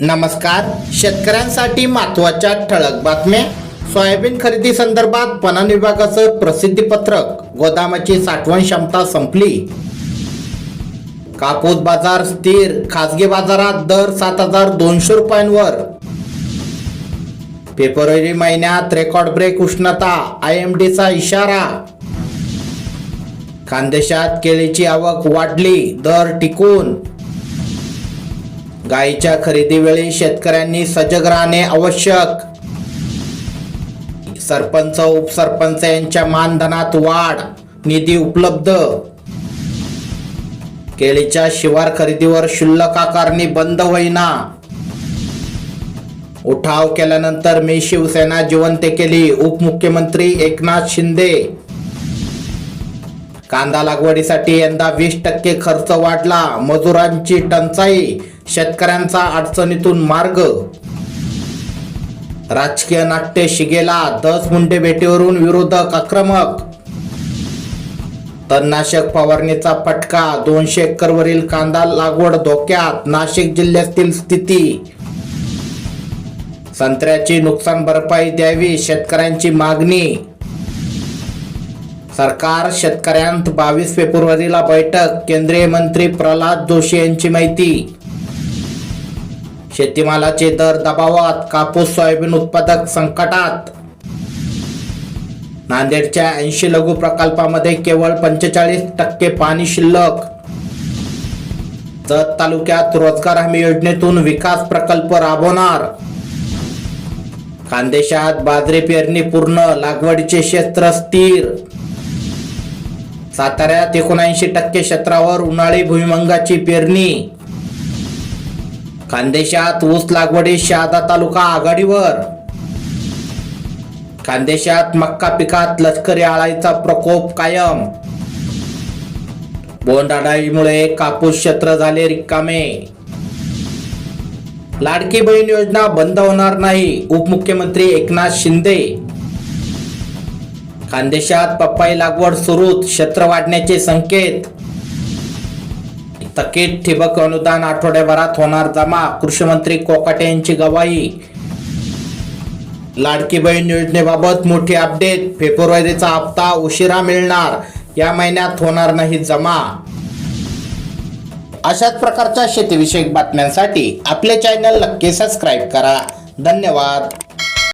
नमस्कार. शेतकऱ्यांसाठी महत्त्वाच्या ठळक बातम्या. सोयाबीन खरेदी संदर्भात पणन विभागाचं प्रसिद्धी पत्रक. गोदामाची साठवण क्षमता संपली. कापूस बाजार स्थिर. खासगी बाजारात दर सात हजार दोनशे रुपयांवर. फेब्रुवारी महिन्यात रेकॉर्ड ब्रेक उष्णता. आय एम डीचा इशारा. खानदेशात केळीची आवक वाढली. दर टिकून. गायीच्या खरेदीवेळी शेतकऱ्यांनी सजग राहणे आवश्यक. सरपंच उपसरपंच यांच्या मानधनात वाढ निधी उपलब्ध. केळीच्या शिवार खरेदीवर शुल्क आकारणी बंद होईना. उठाव केल्यानंतर मी शिवसेना जिवंत केली उपमुख्यमंत्री एकनाथ शिंदे. कांदा लागवडीसाठी यंदा वीस टक्के खर्च वाढला. मजुरांची टंचाई शेतकऱ्यांचा अडचणीतून मार्ग. राजकीय नाट्य शिगेला दस मुंडे भेटीवरून विरोधक आक्रमक. तणनाशक फवारणीचा फटका दोनशे एकरवरील कांदा लागवड धोक्यात नाशिक जिल्ह्यातील स्थिती. संत्र्याची नुकसान भरपाई द्यावी शेतकऱ्यांची मागणी. सरकार शेतकऱ्यांत बावीस फेब्रुवारीला बैठक केंद्रीय मंत्री प्रल्हाद जोशी यांची माहिती. शेतीमालाचे दर दबावात कापूस सोयाबीन उत्पादक संकटात. नांदेडच्या ऐंशी लघु प्रकल्पामध्ये केवळ पंचेचाळीस टक्के पाणी शिल्लक. जत तालुक्यात रोजगार हमी योजनेतून विकास प्रकल्प राबवणार. खानदेशात बाजरी पेरणी पूर्ण लागवडीचे क्षेत्र स्थिर. साताऱ्यात एकोणऐंशी टक्के क्षेत्रावर उन्हाळी भुईमंगाची पेरणी. खानदेशात ऊस लागवडी शहादा तालुका आघाडीवर. खानदेशात मक्का पिकात लष्करी आळाईचा प्रकोप कायम. बोंडाळीमुळे कापूस क्षेत्र झाले रिकामे. लाडकी बहीण योजना बंद होणार नाही उपमुख्यमंत्री एकनाथ शिंदे. खानदेशात पपई लागवड सुरूत क्षेत्र वाढण्याचे संकेत. थकीत ठिबक अनुदान आठवड्याभरात होणार जमा कृषी मंत्री कोकाटे यांची गवाही. लाडकी बहीण योजनेबाबत मोठी अपडेट फेब्रुवारीचा हप्ता उशिरा मिळणार या महिन्यात होणार नाही जमा. अशाच प्रकारच्या शेतीविषयक बातम्यांसाठी आपले चॅनल नक्की सबस्क्राईब करा. धन्यवाद.